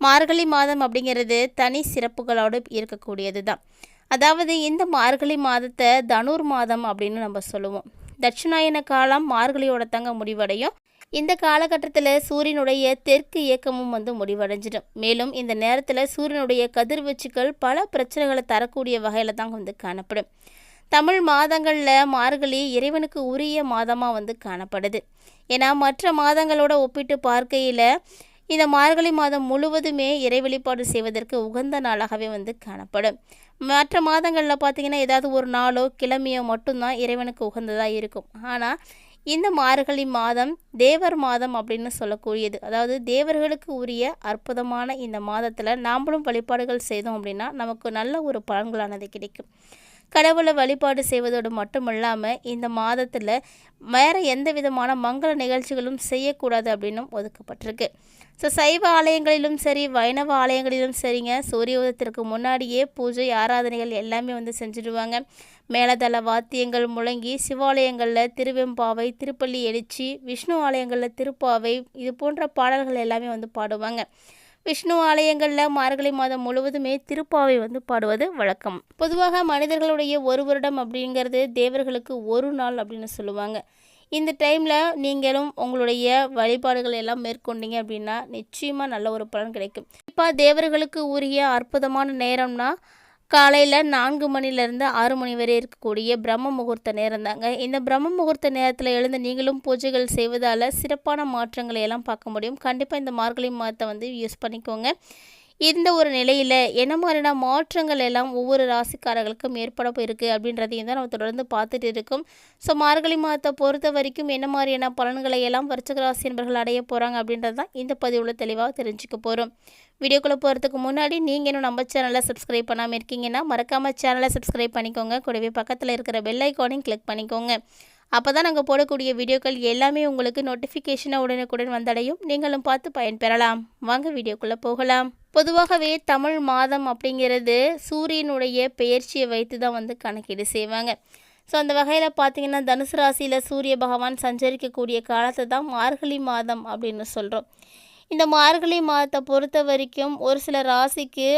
மார்கழி மாதம் அப்படிங்கிறது தனி சிறப்புகளோடு இருக்கக்கூடியது தான் அதாவது இந்த மார்கழி மாதத்தை தனுர் மாதம் அப்படின்னு நம்ம சொல்லுவோம். தட்சிணாயன காலம் மார்கழியோட தங்க முடிவடையும். இந்த காலகட்டத்தில் சூரியனுடைய தெற்கு இயக்கமும் வந்து முடிவடைஞ்சிடும். மேலும் இந்த நேரத்தில் சூரியனுடைய கதிர்வீச்சுகள் பல பிரச்சனைகளை தரக்கூடிய வகையில் தான் வந்து காணப்படும். தமிழ் மாதங்களில் மார்கழி இறைவனுக்கு உரிய மாதமாக வந்து காணப்படுது. ஏன்னா மற்ற மாதங்களோட ஒப்பிட்டு பார்க்கையில் இந்த மார்கழி மாதம் முழுவதுமே இறை வெளிப்பாடு செய்வதற்கு உகந்த நாளாகவே வந்து காணப்படும். மற்ற மாதங்களில் பார்த்தீங்கன்னா ஏதாவது ஒரு நாளோ கிழமையோ மட்டும்தான் இறைவனுக்கு உகந்ததாக இருக்கும். ஆனால் இந்த மார்கழி மாதம் தேவர் மாதம் அப்படின்னு சொல்லக்கூடியது அதாவது தேவர்களுக்கு உரிய அற்புதமான இந்த மாதத்தில் நாம்ளும் வழிபாடுகள் செய்தோம் அப்படின்னா நமக்கு நல்ல ஒரு பலன்களானது கிடைக்கும். கடவுளை வழிபாடு செய்வதோடு மட்டுமல்லாமல் இந்த மாதத்தில் வேறு எந்த விதமான மங்கள நிகழ்ச்சிகளும் செய்யக்கூடாது அப்படின்னும் ஒதுக்கப்பட்டிருக்கு. ஸோ சைவ ஆலயங்களிலும் சரி வைணவ ஆலயங்களிலும் சரிங்க. சூரிய உதயத்திற்கு முன்னாடியே பூஜை ஆராதனைகள் எல்லாமே வந்து செஞ்சுடுவாங்க. மேலதள வாத்தியங்கள் முழங்கி சிவாலயங்களில் திருவெம்பாவை திருப்பள்ளி எழுச்சி விஷ்ணு ஆலயங்களில் திருப்பாவை இது போன்ற பாடல்கள் எல்லாமே வந்து பாடுவாங்க. விஷ்ணு ஆலயங்களில் மார்கழி மாதம் முழுவதுமே திருப்பாவை வந்து பாடுவது வழக்கம். பொதுவாக மனிதர்களுடைய ஒரு வருடம் அப்படிங்கிறது தேவர்களுக்கு ஒரு நாள் அப்படின்னு சொல்லுவாங்க. இந்த டைமில் நீங்களும் உங்களுடைய வழிபாடுகள் எல்லாம் மேற்கொண்டீங்க அப்படின்னா நிச்சயமாக நல்ல ஒரு பலன் கிடைக்கும். இப்போ தேவர்களுக்கு உரிய அற்புதமான நேரம்னா காலையில் நான்கு மணிலேருந்து ஆறு மணி வரை இருக்கக்கூடிய பிரம்ம முகூர்த்த நேரம் தாங்க. இந்த பிரம்ம முகூர்த்த நேரத்தில் எழுந்து நீங்களும் பூஜைகள் செய்வதால் சிறப்பான மாற்றங்களை எல்லாம் பார்க்க முடியும். கண்டிப்பாக இந்த மார்கழி மாதத்தை வந்து யூஸ் பண்ணிக்கோங்க. இந்த ஒரு நிலையில் என்ன மாதிரியான மாற்றங்கள் எல்லாம் ஒவ்வொரு ராசிக்காரர்களுக்கும் ஏற்பட போயிருக்கு அப்படின்றதையும் தான் நம்ம தொடர்ந்து பார்த்துட்டு இருக்கோம். ஸோ மார்கழி மாதத்தை பொறுத்த வரைக்கும் என்ன மாதிரியான பலன்களை எல்லாம் வருச்சக ராசி என்பர்கள் அடைய போகிறாங்க அப்படின்றது தான் இந்த பதிவில் தெளிவாக தெரிஞ்சுக்க போகிறோம் வீடியோக்குள்ளே போகிறதுக்கு முன்னாடி நீங்கள் இன்னும் நம்ம சேனலை சப்ஸ்கிரைப் பண்ணாமல் இருக்கீங்கன்னா மறக்காமல் சேனலை சப்ஸ்கிரைப் பண்ணிக்கோங்க. கூடவே பக்கத்தில் இருக்கிற பெல் ஐக்கானையும் கிளிக் பண்ணிக்கோங்க. அப்போ தான் நாங்கள் போடக்கூடிய வீடியோக்கள் எல்லாமே உங்களுக்கு நோட்டிஃபிகேஷனாக உடனுக்குடன் வந்தடையும். நீங்களும் பார்த்து பயன்பெறலாம் வாங்க வீடியோக்குள்ளே போகலாம். பொதுவாகவே தமிழ் மாதம் அப்படிங்கிறது சூரியனுடைய பெயர்ச்சியை வைத்து தான் வந்து கணக்கீடு செய்வாங்க. ஸோ அந்த வகையில் பார்த்தீங்கன்னா தனுசு ராசியில் சூரிய பகவான் சஞ்சரிக்கக்கூடிய காலத்தை தான் மார்கழி மாதம் அப்படின்னு சொல்கிறோம் இந்த மார்கழி மாதத்தை பொறுத்த வரைக்கும் ஒரு சில ராசிக்கு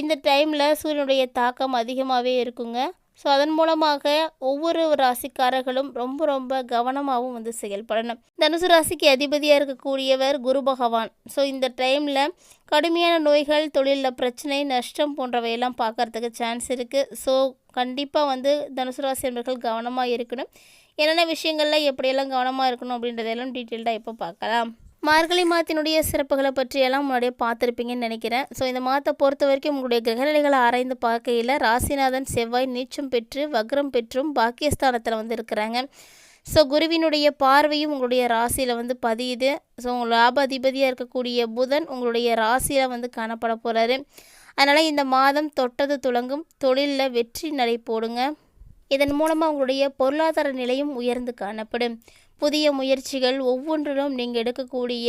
இந்த டைமில் சூரியனுடைய தாக்கம் அதிகமாகவே இருக்குங்க. ஸோ அதன் மூலமாக ஒவ்வொரு ராசிக்காரர்களும் ரொம்ப ரொம்ப கவனமாகவும் வந்து செயல்படணும். தனுசு ராசிக்கு அதிபதியாக இருக்கக்கூடியவர் குரு பகவான். ஸோ இந்த டைமில் கடுமையான நோய்கள் தொழிலில் பிரச்சனை நஷ்டம் போன்றவையெல்லாம் பார்க்கறதுக்கு சான்ஸ் இருக்குது ஸோ கண்டிப்பாக வந்து தனுசு ராசி என்பர்கள் கவனமாக இருக்கணும். என்னென்ன விஷயங்களில் எப்படியெல்லாம் கவனமாக இருக்கணும் அப்படின்றதெல்லாம் டீட்டெயில்டாக இப்போ பார்க்கலாம். மார்கழி மாதத்தினுடைய சிறப்புகளை பற்றியெல்லாம் முன்னாடியே பார்த்துருப்பீங்கன்னு நினைக்கிறேன். ஸோ இந்த மாதத்தை பொறுத்த வரைக்கும் உங்களுடைய கிரகநிலைகளை ஆராய்ந்து பார்க்கையில் ராசிநாதன் செவ்வாய் நீச்சம் பெற்று வக்ரம் பெற்றும் பாக்கியஸ்தானத்தில் வந்து இருக்கிறாங்க. ஸோ குருவினுடைய பார்வையும் உங்களுடைய ராசியில் வந்து பதியுது. ஸோ உங்கள் லாப அதிபதியாக இருக்கக்கூடிய புதன் உங்களுடைய ராசியில் வந்து காணப்பட போகிறாரு அதனால் இந்த மாதம் தொட்டது துளங்கும் தொழிலில் வெற்றி நடை போடுங்க. இதன் மூலமாக உங்களுடைய பொருளாதார நிலையும் உயர்ந்து காணப்படும். புதிய முயற்சிகள் ஒவ்வொன்றிலும் நீங்கள் எடுக்கக்கூடிய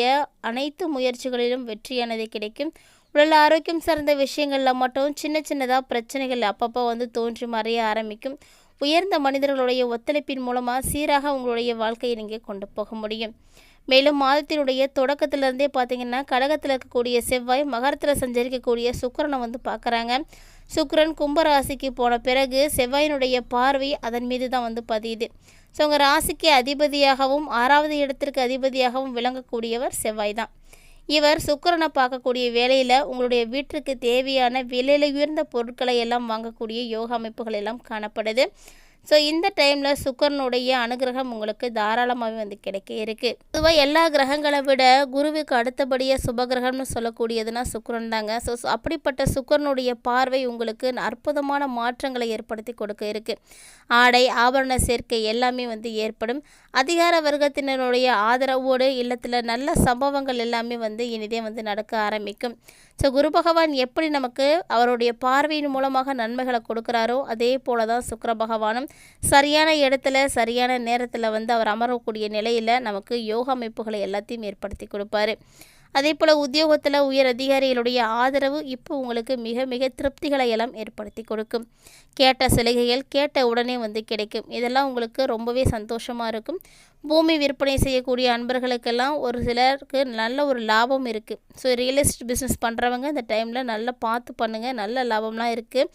அனைத்து முயற்சிகளிலும் வெற்றியானது கிடைக்கும். உடல் ஆரோக்கியம் சார்ந்த விஷயங்களில் மட்டும் சின்ன சின்னதாக பிரச்சனைகள் அப்பப்போ வந்து தோன்றி மறைய ஆரம்பிக்கும். உயர்ந்த மனிதர்களுடைய ஒத்துழைப்பின் மூலமாக சீராக உங்களுடைய வாழ்க்கையை நீங்கள் கொண்டு போக முடியும். மேலும் மாதத்தினுடைய தொடக்கத்திலிருந்தே பார்த்தீங்கன்னா கடகத்தில் இருக்கக்கூடிய செவ்வாய் மகரத்தில் சஞ்சரிக்கக்கூடிய சுக்கரனை வந்து பார்க்குறாங்க சுக்கரன் கும்பராசிக்கு போன பிறகு செவ்வாயினுடைய பார்வை அதன் மீது தான் வந்து பதியுது. ஸோ உங்கள் ராசிக்கு அதிபதியாகவும் ஆறாவது இடத்திற்கு அதிபதியாகவும் விளங்கக்கூடியவர் செவ்வாய் தான் இவர் சுக்கரனை பார்க்கக்கூடிய வேலையில் உங்களுடைய வீட்டிற்கு தேவையான விலையில உயர்ந்த பொருட்களை எல்லாம் வாங்கக்கூடிய யோக அமைப்புகள் எல்லாம் காணப்படுது. ஸோ இந்த டைமில் சுக்கரனுடைய அனுகிரகம் உங்களுக்கு தாராளமாகவே வந்து கிடைக்க இருக்குது பொதுவாக எல்லா கிரகங்களை விட குருவுக்கு அடுத்தபடியாக சுபகிரகம்னு சொல்லக்கூடியதுனா சுக்கரன் தாங்க. ஸோ அப்படிப்பட்ட சுக்கரனுடைய பார்வை உங்களுக்கு அற்புதமான மாற்றங்களை ஏற்படுத்தி கொடுக்க இருக்குது ஆடை ஆபரண சேர்க்கை எல்லாமே வந்து ஏற்படும். அதிகார வர்க்கத்தினருடைய ஆதரவோடு இல்லத்தில் நல்ல சம்பவங்கள் எல்லாமே வந்து இனிதே வந்து நடக்க ஆரம்பிக்கும். ஸோ குரு பகவான் எப்படி நமக்கு அவருடைய பார்வையின் மூலமாக நன்மைகளை கொடுக்குறாரோ அதே போல தான் சுக்கர பகவானும் சரியான இடத்துல சரியான நேரத்தில் வந்து அவர் அமரக்கூடிய நிலையில் நமக்கு யோக அமைப்புகளை எல்லாத்தையும் ஏற்படுத்தி கொடுப்பாரு. அதே போல் உத்தியோகத்தில் உயர் அதிகாரிகளுடைய ஆதரவு இப்போ உங்களுக்கு மிக மிக திருப்திகளை எல்லாம் ஏற்படுத்தி கொடுக்கும். கேட்ட சலுகைகள் கேட்ட உடனே வந்து கிடைக்கும். இதெல்லாம் உங்களுக்கு ரொம்பவே சந்தோஷமாக இருக்கும். பூமி விற்பனை செய்யக்கூடிய அன்பர்களுக்கெல்லாம் ஒரு சிலருக்கு நல்ல ஒரு லாபம் இருக்குது ஸோ ரியல் எஸ்டேட் பிஸ்னஸ் பண்ணுறவங்க இந்த டைமில் நல்லா பார்த்து பண்ணுங்கள் நல்ல லாபம்லாம் இருக்குது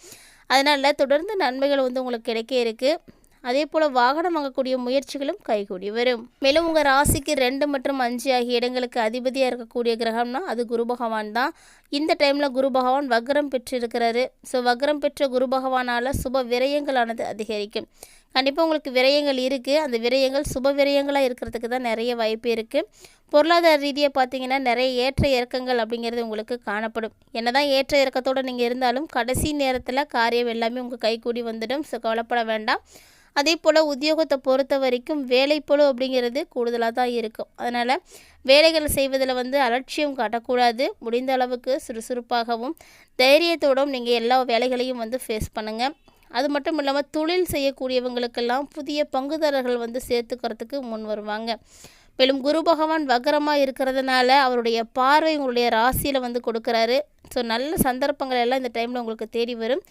அதனால் தொடர்ந்து நன்மைகள் வந்து உங்களுக்கு கிடைக்க இருக்குது அதே போல் வாகனம் வாங்கக்கூடிய முயற்சிகளும் கைகூடி வரும். மேலும் உங்கள் ராசிக்கு ரெண்டு மற்றும் அஞ்சு ஆகிய இடங்களுக்கு அதிபதியாக இருக்கக்கூடிய கிரகம்னா அது குரு பகவான் தான். இந்த டைமில் குரு பகவான் வக்ரம் பெற்றிருக்கிறாரு. ஸோ வக்ரம் பெற்ற குரு பகவானால் சுப விரயங்களானது அதிகரிக்கும். கண்டிப்பாக உங்களுக்கு விரயங்கள் இருக்குது அந்த விரயங்கள் சுப விரயங்களாக இருக்கிறதுக்கு தான் நிறைய வாய்ப்பு இருக்குது பொருளாதார ரீதியாக பார்த்தீங்கன்னா நிறைய ஏற்ற இறக்கங்கள் அப்படிங்கிறது உங்களுக்கு காணப்படும். என்ன தான் ஏற்ற இறக்கத்தோடு நீங்கள் இருந்தாலும் கடைசி நேரத்தில் காரியம் எல்லாமே உங்கள் கைகூடி வந்துடும். ஸோ கவலைப்பட வேண்டாம். அதே போல் உத்தியோகத்தை பொறுத்த வரைக்கும் வேலைப்பழு அப்படிங்கிறது கூடுதலாக தான் இருக்கும். அதனால் வேலைகள் செய்வதில் வந்து அலட்சியம் காட்டக்கூடாது. முடிந்த அளவுக்கு சுறுசுறுப்பாகவும் தைரியத்தோடும் நீங்கள் எல்லா வேலைகளையும் வந்து ஃபேஸ் பண்ணுங்கள் அது மட்டும் இல்லாமல் தொழில் செய்யக்கூடியவங்களுக்கெல்லாம் புதிய பங்குதாரர்கள் வந்து சேர்த்துக்கிறதுக்கு முன் வருவாங்க. மேலும் குரு பகவான் வக்கரமாக இருக்கிறதுனால அவருடைய பார்வை உங்களுடைய ராசியில் வந்து கொடுக்குறாரு. ஸோ நல்ல சந்தர்ப்பங்கள் எல்லாம் இந்த டைமில் உங்களுக்கு தேடி வரும்.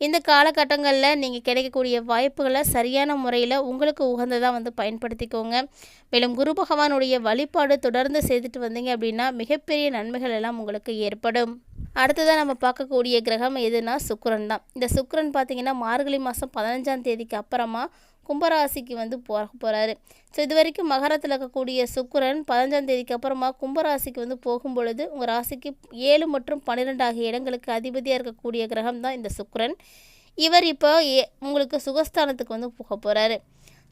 இந்த காலகட்டங்களில் நீங்கள் கிடைக்கக்கூடிய வாய்ப்புகளை சரியான முறையில் உங்களுக்கு உகந்ததாக வந்து பயன்படுத்திக்கோங்க. மேலும் குரு பகவானுடைய வழிபாடு தொடர்ந்து செய்துட்டு வந்தீங்க அப்படின்னா மிகப்பெரிய நன்மைகள் எல்லாம் உங்களுக்கு ஏற்படும். அடுத்ததாக நம்ம பார்க்கக்கூடிய கிரகம் எதுனா சுக்கரன் தான். இந்த சுக்கரன் பார்த்திங்கன்னா மார்கழி மாதம் பதினஞ்சாம் தேதிக்கு அப்புறமா கும்பராசிக்கு வந்து போக போகிறாரு ஸோ இது வரைக்கும் மகரத்தில் இருக்கக்கூடிய சுக்கிரன் பதினஞ்சாம் தேதிக்கு அப்புறமா கும்பராசிக்கு வந்து போகும் பொழுது உங்கள் ராசிக்கு ஏழு மற்றும் பன்னிரெண்டு ஆகிய இடங்களுக்கு அதிபதியாக இருக்கக்கூடிய கிரகம் தான் இந்த சுக்கிரன். இவர் இப்போ ஏ உங்களுக்கு சுகஸ்தானத்துக்கு வந்து போக போகிறாரு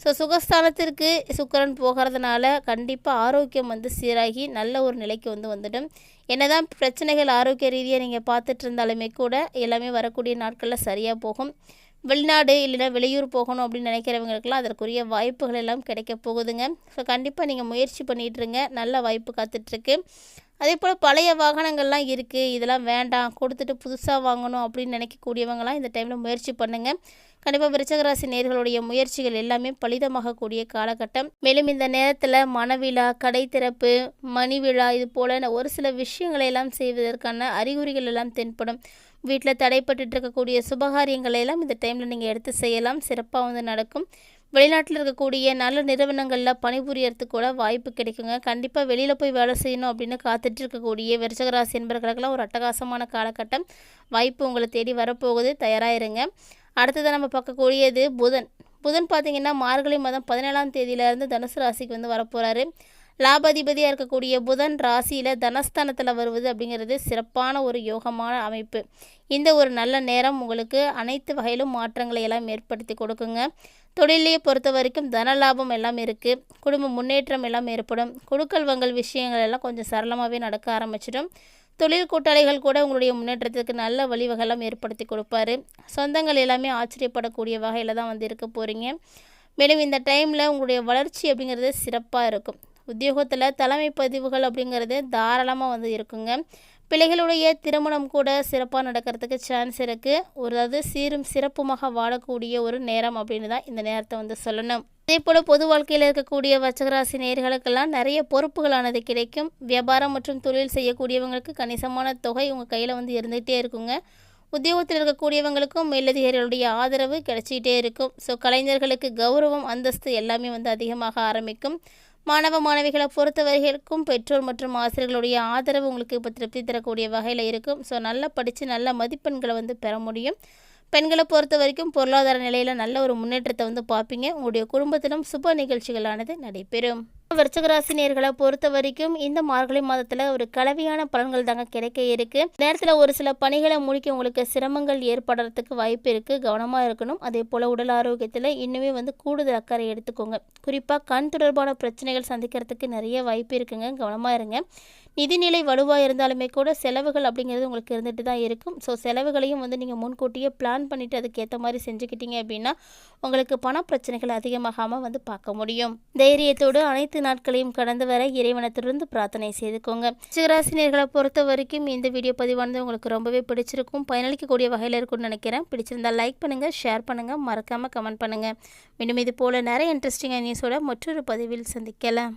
ஸோ சுகஸ்தானத்திற்கு சுக்கிரன் போகிறதுனால கண்டிப்பாக ஆரோக்கியம் வந்து சீராகி நல்ல ஒரு நிலைக்கு வந்து வந்துடும். என்னதான் பிரச்சனைகள் ஆரோக்கிய ரீதியாக நீங்கள் பார்த்துட்டு இருந்தாலுமே கூட எல்லாமே வரக்கூடிய நாட்களில் சரியாக போகும். வெளிநாடு இல்லைன்னா வெளியூர் போகணும் அப்படின்னு நினைக்கிறவங்களுக்குலாம் அதற்குரிய வாய்ப்புகள் எல்லாம் கிடைக்க போகுதுங்க. ஸோ கண்டிப்பாக நீங்கள் முயற்சி பண்ணிகிட்ருங்க நல்ல வாய்ப்பு காத்துட்ருக்கு. அதே போல் பழைய வாகனங்கள்லாம் இருக்குது இதெல்லாம் வேண்டாம். கொடுத்துட்டு புதுசாக வாங்கணும் அப்படின்னு நினைக்கக்கூடியவங்களாம் இந்த டைமில் முயற்சி பண்ணுங்கள் கண்டிப்பாக விருச்சகராசி நேர்களுடைய முயற்சிகள் எல்லாமே பலிதமாகக்கூடிய காலகட்டம். மேலும் இந்த நேரத்தில் மனவிழா கடை திறப்பு மணி விழா இது போல ஒரு சில விஷயங்களை எல்லாம் செய்வதற்கான அறிகுறிகள் எல்லாம் தென்படும். வீட்டில் தடைப்பட்டு இருக்கக்கூடிய சுபகாரியங்களை எல்லாம் இந்த டைமில் நீங்கள் எடுத்து செய்யலாம். சிறப்பாக வந்து நடக்கும். வெளிநாட்டில் இருக்கக்கூடிய நல்ல நிறுவனங்களில் பணிபுரியறதுக்கு கூட வாய்ப்பு கிடைக்குங்க. கண்டிப்பாக வெளியில் போய் வேலை செய்யணும் அப்படின்னு காத்துட்டு இருக்கக்கூடிய விருச்சகராசி என்பர்களுக்கெல்லாம் ஒரு அட்டகாசமான காலகட்டம். வாய்ப்பு உங்களை தேடி வரப்போகுது. தயாராகிருங்க அடுத்ததாக நம்ம பார்க்கக்கூடியது புதன். புதன் பார்த்திங்கன்னா மார்கழி மாதம் பதினேழாம் தேதியிலேருந்து தனுசு ராசிக்கு வந்து வரப்போகிறாரு லாபாதிபதியாக இருக்கக்கூடிய புதன் ராசியில் தனஸ்தானத்தில் வருவது அப்படிங்கிறது சிறப்பான ஒரு யோகமான அமைப்பு. இந்த ஒரு நல்ல நேரம் உங்களுக்கு அனைத்து வகையிலும் மாற்றங்களை எல்லாம் ஏற்படுத்தி கொடுக்குங்க. தொழிலையே பொறுத்த வரைக்கும் தன லாபம் எல்லாம் இருக்குது குடும்ப முன்னேற்றம் எல்லாம் ஏற்படும். குடுக்கல் வங்கல் விஷயங்கள் எல்லாம் கொஞ்சம் சரளமாகவே நடக்க ஆரம்பிச்சிடும். தொழில் கூட்டாளிகள் கூட உங்களுடைய முன்னேற்றத்துக்கு நல்ல வழிவகைலாம் ஏற்படுத்தி கொடுப்பாரு. சொந்தங்கள் எல்லாமே ஆச்சரியப்படக்கூடிய வகையில் தான் வந்து இருக்க போகிறீங்க மேலும் இந்த டைமில் உங்களுடைய வளர்ச்சி அப்படிங்கிறது சிறப்பாக இருக்கும். உத்தியோகத்தில் தலைமை பதிவுகள் அப்படிங்கிறது தாராளமாக வந்து இருக்குங்க. பிள்ளைகளுடைய திருமணம் கூட சிறப்பாக நடக்கிறதுக்கு சான்ஸ் இருக்குது ஒரு அதாவது சீரும் சிறப்புமாக வாழக்கூடிய ஒரு நேரம் அப்படின்னு தான் இந்த நேரத்தை வந்து சொல்லணும். அதே போல் பொது வாழ்க்கையில் இருக்கக்கூடிய வச்சகராசி நேர்களுக்கெல்லாம் நிறைய பொறுப்புகளானது கிடைக்கும். வியாபாரம் மற்றும் தொழில் செய்யக்கூடியவங்களுக்கு கணிசமான தொகை உங்கள் கையில் வந்து இருந்துகிட்டே இருக்குங்க. உத்தியோகத்தில் இருக்கக்கூடியவங்களுக்கும் மேலதிகாரிகளுடைய ஆதரவு கிடைச்சிக்கிட்டே இருக்கும். ஸோ கலைஞர்களுக்கு கௌரவம் அந்தஸ்து எல்லாமே வந்து அதிகமாக ஆரம்பிக்கும். மாணவ மாணவிகளை பொறுத்த வரைக்கும் பெற்றோர் மற்றும் ஆசிரியர்களுடைய ஆதரவு உங்களுக்கு இப்போ திருப்தி தரக்கூடிய வகையில் இருக்கும். ஸோ நல்லா படித்து நல்ல மதிப்பெண்களை வந்து பெற முடியும். பெண்களை பொறுத்த வரைக்கும் பொருளாதார நிலையில் நல்ல ஒரு முன்னேற்றத்தை வந்து பார்ப்பீங்க. உங்களுடைய குடும்பத்திலும் சுப நிகழ்ச்சிகளானது நடைபெறும். விருச்சகராசினியர்களை பொறுத்த வரைக்கும் இந்த மார்கழி மாதத்தில் ஒரு கலவையான பலன்கள் தாங்க கிடைக்க இருக்கு. நேரத்தில் ஒரு சில பணிகளை முடிக்க உங்களுக்கு சிரமங்கள் ஏற்படுறதுக்கு வாய்ப்பு இருக்கு. கவனமாக இருக்கணும். அதே போல் உடல் ஆரோக்கியத்தில் இன்னுமே வந்து கூடுதல் அக்கறை எடுத்துக்கோங்க. குறிப்பாக கண் தொடர்பான பிரச்சனைகள் சந்திக்கிறதுக்கு நிறைய வாய்ப்பு இருக்குங்க. கவனமாக இருங்க. நிதிநிலை வலுவாக இருந்தாலுமே கூட செலவுகள் அப்படிங்கிறது உங்களுக்கு இருந்துட்டு தான் இருக்கும். ஸோ செலவுகளையும் வந்து நீங்கள் முன்கூட்டியே பிளான் பண்ணிவிட்டு அதுக்கேற்ற மாதிரி செஞ்சுக்கிட்டீங்க அப்படின்னா உங்களுக்கு பண பிரச்சனைகள் அதிகமாகாமல் வந்து பார்க்க முடியும். தைரியத்தோடு அனைத்து நாட்களையும் கடந்து வர இறைவனை தொடர்ந்து பிரார்த்தனை செய்துக்கோங்க. சிகராசினியர்களை பொறுத்த வரைக்கும் இந்த வீடியோ பதிவானது உங்களுக்கு ரொம்பவே பிடிச்சிருக்கும். பயனளிக்கக்கூடிய வகையில் இருக்கும்னு நினைக்கிறேன். பிடிச்சிருந்தால் லைக் பண்ணுங்கள் ஷேர் பண்ணுங்கள் மறக்காமல் கமெண்ட் பண்ணுங்கள் மீண்டும் இது போல் நிறைய இன்ட்ரெஸ்டிங்காக நியூஸோட மற்றொரு பதிவில் சந்திக்கலாம்.